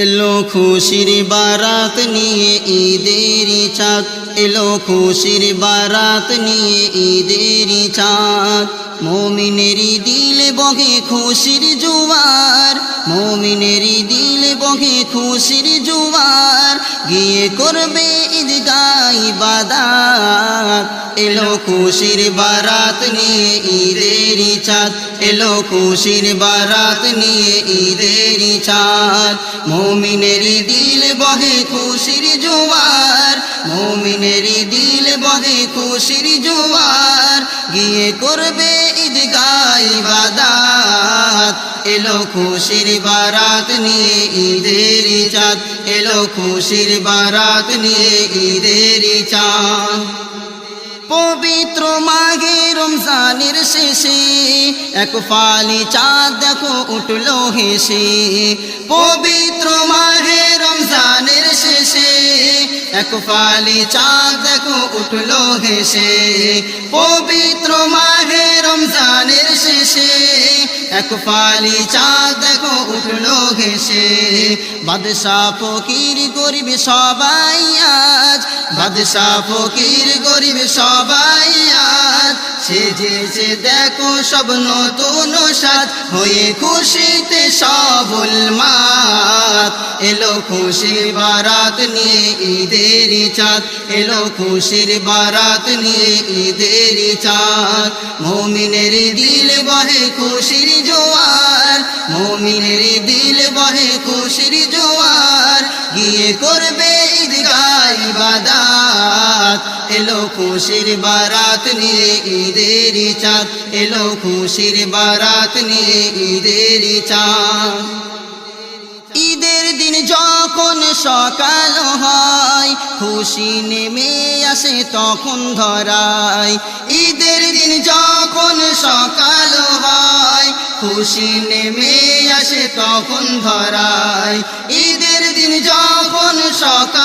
এলো খুশির বারাত নিয়ে ঈদেরি চাঁদ। এলো খুশির বারাত নিয়ে ঈদেরি চাঁদ। মোমিনেরি দিলে বগে খুশির জুয়ার। মোমিনেরি দিলে বগে খুশির জুয়ার। গিয়ে করবে ঈদগাহ ইবাদাত এলো খুশির বারাত নিয়ে ঈদের চাঁদ। এলো খুশির বারাত নিয়ে ঈদের চাঁদ। মমিনেরই দিল বহে খুশির জোয়ার। মমিনেরই দিল বহে খুশির জোয়ার। গিয়ে করবে ঈদগাহ ইবাদাত এলো খুশির বারাত নিয়ে ঈদের চাঁদ। এলো খুশির বারাত নিয়ে ঈদের চাঁদ। পবিত্র মাঘে রমজানের শেষে এক ফালি চাঁদ দেখো উঠল হেসে। পবিত্র শেষে এক ফালি চাঁদ, দেখো উঠল হেসে। পবিত্র মাহে রমজানের শেষে। এক ফালি চাঁদ, দেখো উঠল ঘেসে বাদশাহ ফকির, গরিব সবাই আজ। বাদশাহ ফকির, গরিব সবাই সেজেছে দেখো সব নতুন সাজ হয়ে খুশিতে সবল মাত এলো খুশির বারাত নিয়ে ঈদের চাঁদ। এলো খুশির বারাত নিয়ে ঈদের চাঁদ। মমিনের দিল বহে খুশির জোয়ার। মমিনের দিল বহে খুশির জোয়ার। গিয়ে করবে এলো খুশির বারাত নিয়ে ঈদের চাঁদ। এলো খুশির বারাত নিয়ে ঈদের চাঁদ। ঈদের দিন যখন সকাল হয়, খুশি নেমে আসে তখন ধরায়। ঈদের দিন যখন সকাল হয়, খুশি নেমে আসে তখন ধরায়। ঈদের দিন যখন সকাল